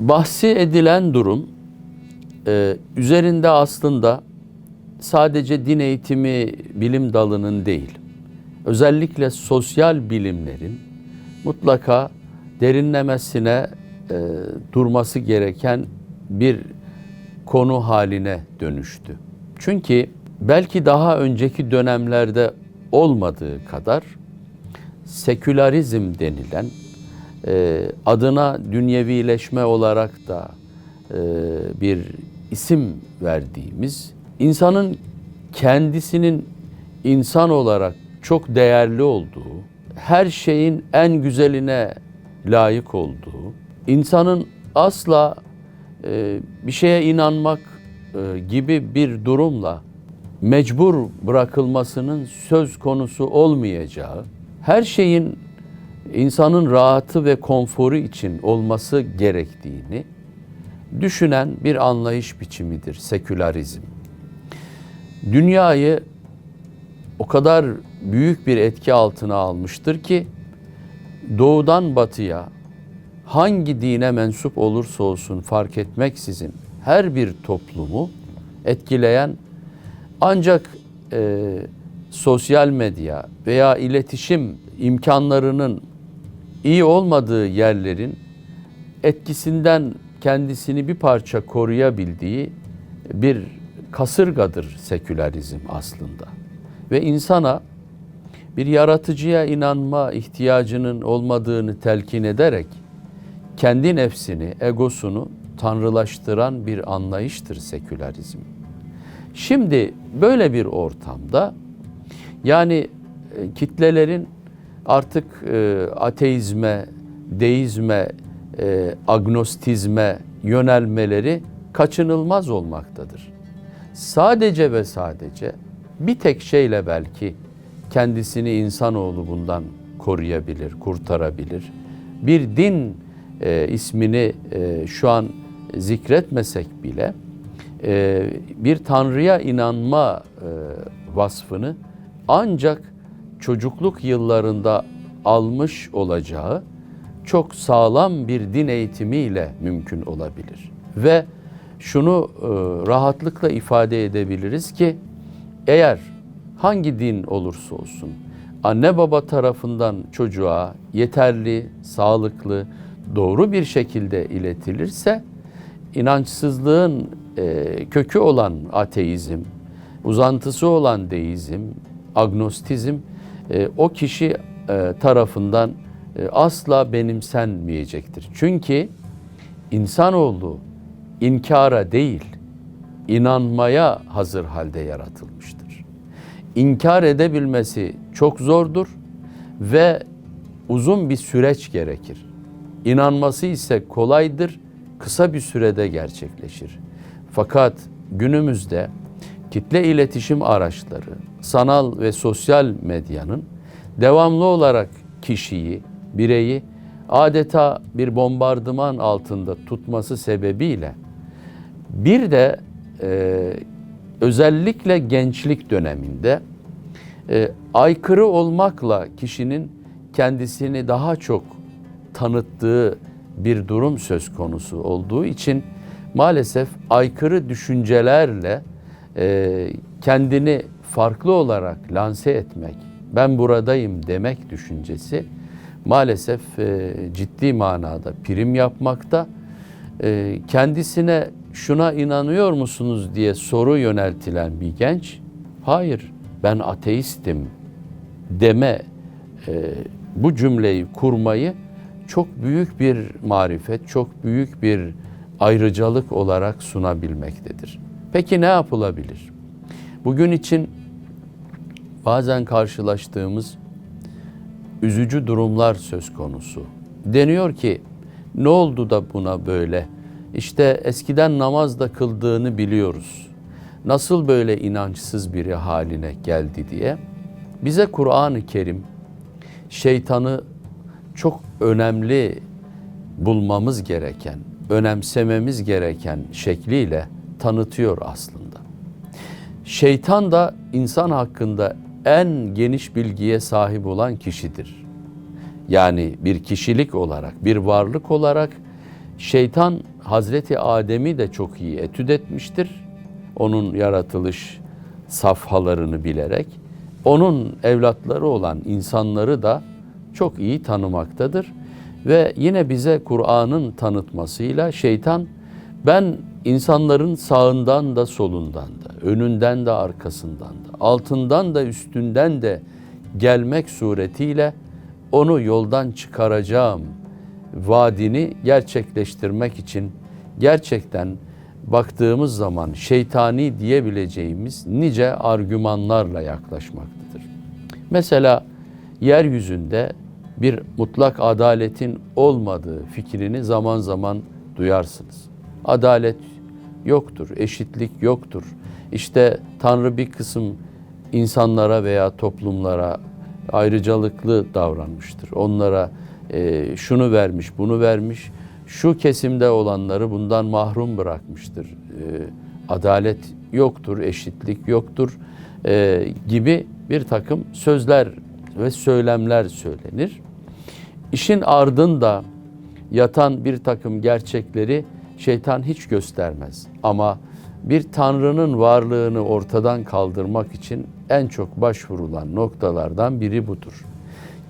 Bahsi edilen durum e, üzerinde aslında sadece din eğitimi bilim dalının değil, özellikle sosyal bilimlerin mutlaka derinlemesine e, durması gereken bir konu haline dönüştü. Çünkü belki daha önceki dönemlerde olmadığı kadar sekülerizm denilen adına dünyevileşme olarak da e, bir isim verdiğimiz insanın kendisinin insan olarak çok değerli olduğu, her şeyin en güzeline layık olduğu, insanın asla e, bir şeye inanmak e, gibi bir durumla mecbur bırakılmasının söz konusu olmayacağı, her şeyin insanın rahatı ve konforu için olması gerektiğini düşünen bir anlayış biçimidir sekülerizm. Dünyayı o kadar büyük bir etki altına almıştır ki doğudan batıya hangi dine mensup olursa olsun fark etmeksizin her bir toplumu etkileyen ancak e, sosyal medya veya iletişim imkanlarının iyi olmadığı yerlerin etkisinden kendisini bir parça koruyabildiği bir kasırgadır sekülerizm aslında. Ve insana bir yaratıcıya inanma ihtiyacının olmadığını telkin ederek kendi nefsini, egosunu tanrılaştıran bir anlayıştır sekülerizm. Şimdi böyle bir ortamda yani e, kitlelerin artık e, ateizme, deizme, e, agnostizme yönelmeleri kaçınılmaz olmaktadır. Sadece ve sadece bir tek şeyle belki kendisini insanoğlu bundan koruyabilir, kurtarabilir. Bir din e, ismini e, şu an zikretmesek bile e, bir tanrıya inanma e, vasfını ancak çocukluk yıllarında almış olacağı çok sağlam bir din eğitimiyle mümkün olabilir. Ve şunu e, rahatlıkla ifade edebiliriz ki eğer hangi din olursa olsun anne baba tarafından çocuğa yeterli, sağlıklı, doğru bir şekilde iletilirse inançsızlığın e, kökü olan ateizm, uzantısı olan deizm, agnostizm o kişi e, tarafından e, asla benimsenmeyecektir. Çünkü insanoğlu inkara değil, inanmaya hazır halde yaratılmıştır. İnkar edebilmesi çok zordur ve uzun bir süreç gerekir. İnanması ise kolaydır, kısa bir sürede gerçekleşir. Fakat günümüzde kitle iletişim araçları, sanal ve sosyal medyanın devamlı olarak kişiyi, bireyi adeta bir bombardıman altında tutması sebebiyle bir de e, özellikle gençlik döneminde e, aykırı olmakla kişinin kendisini daha çok tanıttığı bir durum söz konusu olduğu için maalesef aykırı düşüncelerle kendini farklı olarak lanse etmek, ben buradayım demek düşüncesi maalesef e, ciddi manada prim yapmakta. E, kendisine şuna inanıyor musunuz diye soru yöneltilen bir genç, hayır ben ateistim deme e, bu cümleyi kurmayı çok büyük bir marifet, çok büyük bir ayrıcalık olarak sunabilmektedir. Peki ne yapılabilir? Bugün için bazen karşılaştığımız üzücü durumlar söz konusu. Deniyor ki ne oldu da buna böyle? İşte eskiden namaz da kıldığını biliyoruz. Nasıl böyle inançsız biri haline geldi diye. Bize Kur'an-ı Kerim şeytanı çok önemli bulmamız gereken, önemsememiz gereken şekliyle tanıtıyor aslında. Şeytan da insan hakkında en geniş bilgiye sahip olan kişidir. Yani bir kişilik olarak, bir varlık olarak Şeytan Hazreti Adem'i de çok iyi etüt etmiştir. Onun yaratılış safhalarını bilerek. Onun evlatları olan insanları da çok iyi tanımaktadır. Ve yine bize Kur'an'ın tanıtmasıyla şeytan ben insanların sağından da solundan da, önünden de arkasından da, altından da üstünden de gelmek suretiyle onu yoldan çıkaracağım vaadini gerçekleştirmek için gerçekten baktığımız zaman şeytani diyebileceğimiz nice argümanlarla yaklaşmaktadır. Mesela yeryüzünde bir mutlak adaletin olmadığı fikrini zaman zaman duyarsınız. Adalet yoktur, eşitlik yoktur. İşte Tanrı bir kısım insanlara veya toplumlara ayrıcalıklı davranmıştır. Onlara e, şunu vermiş, bunu vermiş, şu kesimde olanları bundan mahrum bırakmıştır. E, adalet yoktur, eşitlik yoktur e, gibi bir takım sözler ve söylemler söylenir. İşin ardında yatan bir takım gerçekleri şeytan hiç göstermez. Ama bir tanrının varlığını ortadan kaldırmak için en çok başvurulan noktalardan biri budur.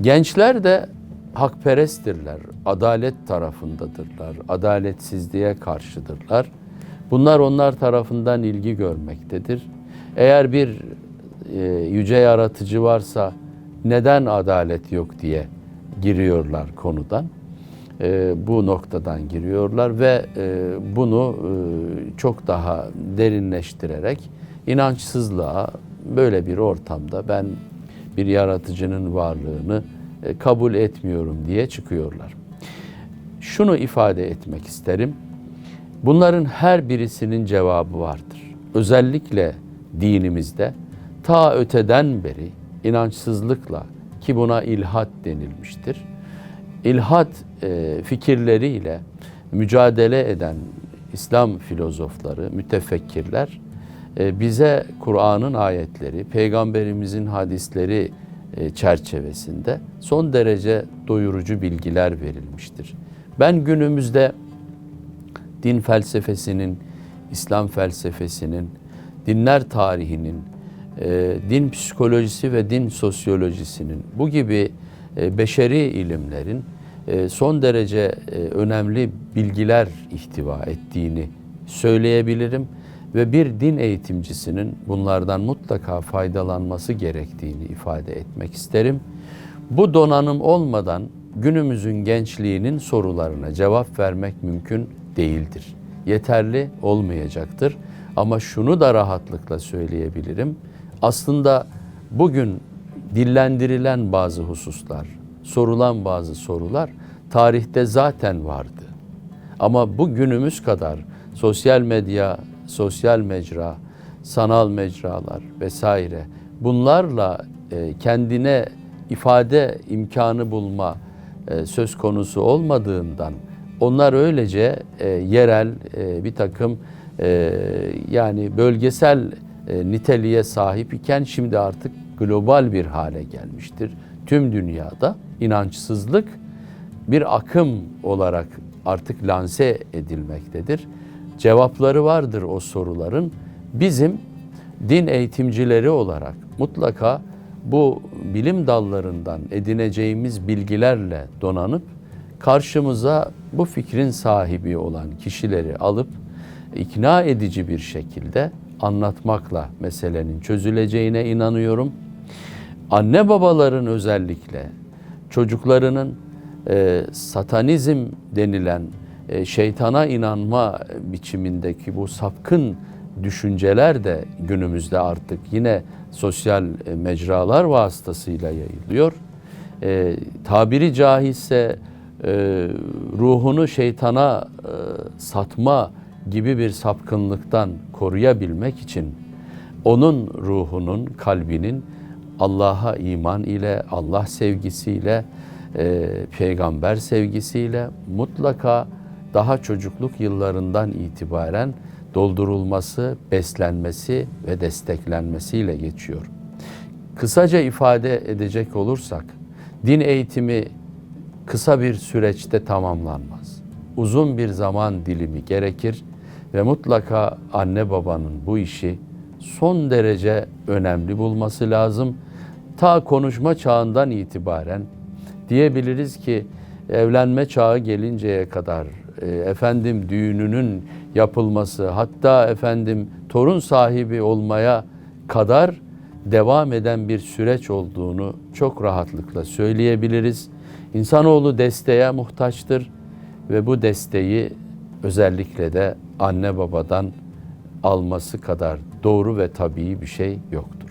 Gençler de hakperesttirler, adalet tarafındadırlar, adaletsizliğe karşıdırlar. Bunlar onlar tarafından ilgi görmektedir. Eğer bir e, yüce yaratıcı varsa neden adalet yok diye giriyorlar konudan. E, bu noktadan giriyorlar ve e, bunu e, çok daha derinleştirerek inançsızlığa böyle bir ortamda ben bir yaratıcının varlığını e, kabul etmiyorum diye çıkıyorlar. Şunu ifade etmek isterim. Bunların her birisinin cevabı vardır. Özellikle dinimizde ta öteden beri inançsızlıkla ki buna ilhat denilmiştir. İlhat e, fikirleriyle mücadele eden İslam filozofları, mütefekkirler e, bize Kur'an'ın ayetleri, peygamberimizin hadisleri e, çerçevesinde son derece doyurucu bilgiler verilmiştir. Ben günümüzde din felsefesinin, İslam felsefesinin, dinler tarihinin, din psikolojisi ve din sosyolojisinin bu gibi beşeri ilimlerin son derece önemli bilgiler ihtiva ettiğini söyleyebilirim ve bir din eğitimcisinin bunlardan mutlaka faydalanması gerektiğini ifade etmek isterim. Bu donanım olmadan günümüzün gençliğinin sorularına cevap vermek mümkün değildir. Yeterli olmayacaktır. Ama şunu da rahatlıkla söyleyebilirim. Aslında bugün dillendirilen bazı hususlar, sorulan bazı sorular tarihte zaten vardı. Ama bu günümüz kadar sosyal medya, sosyal mecra, sanal mecralar vesaire bunlarla e, kendine ifade imkanı bulma e, söz konusu olmadığından onlar öylece e, yerel bir takım yani bölgesel niteliğe sahip iken şimdi artık global bir hale gelmiştir. Tüm dünyada inançsızlık bir akım olarak artık lanse edilmektedir cevapları vardır o soruların. Bizim din eğitimcileri olarak mutlaka bu bilim dallarından edineceğimiz bilgilerle donanıp karşımıza bu fikrin sahibi olan kişileri alıp ikna edici bir şekilde anlatmakla meselenin çözüleceğine inanıyorum. Anne babaların özellikle çocuklarının e, satanizm denilen e, şeytana inanma biçimindeki bu sapkın düşünceler de günümüzde artık yine sosyal e, mecralar vasıtasıyla yayılıyor. E, tabiri caizse e, ruhunu şeytana e, satma gibi bir sapkınlıktan koruyabilmek için onun ruhunun, kalbinin Allah'a iman ile, Allah sevgisiyle, e, peygamber sevgisiyle mutlaka daha çocukluk yıllarından itibaren doldurulması, beslenmesi ve desteklenmesiyle geçiyor. Kısaca ifade edecek olursak, din eğitimi kısa bir süreçte tamamlanmaz. uzun bir zaman dilimi gerekir ve mutlaka anne babanın bu işi son derece önemli bulması lazım. Ta konuşma çağından itibaren diyebiliriz ki evlenme çağı gelinceye kadar e, efendim düğününün yapılması hatta efendim torun sahibi olmaya kadar devam eden bir süreç olduğunu çok rahatlıkla söyleyebiliriz. İnsanoğlu desteğe muhtaçtır ve bu desteği özellikle de anne babadan alması kadar doğru ve tabii bir şey yoktur.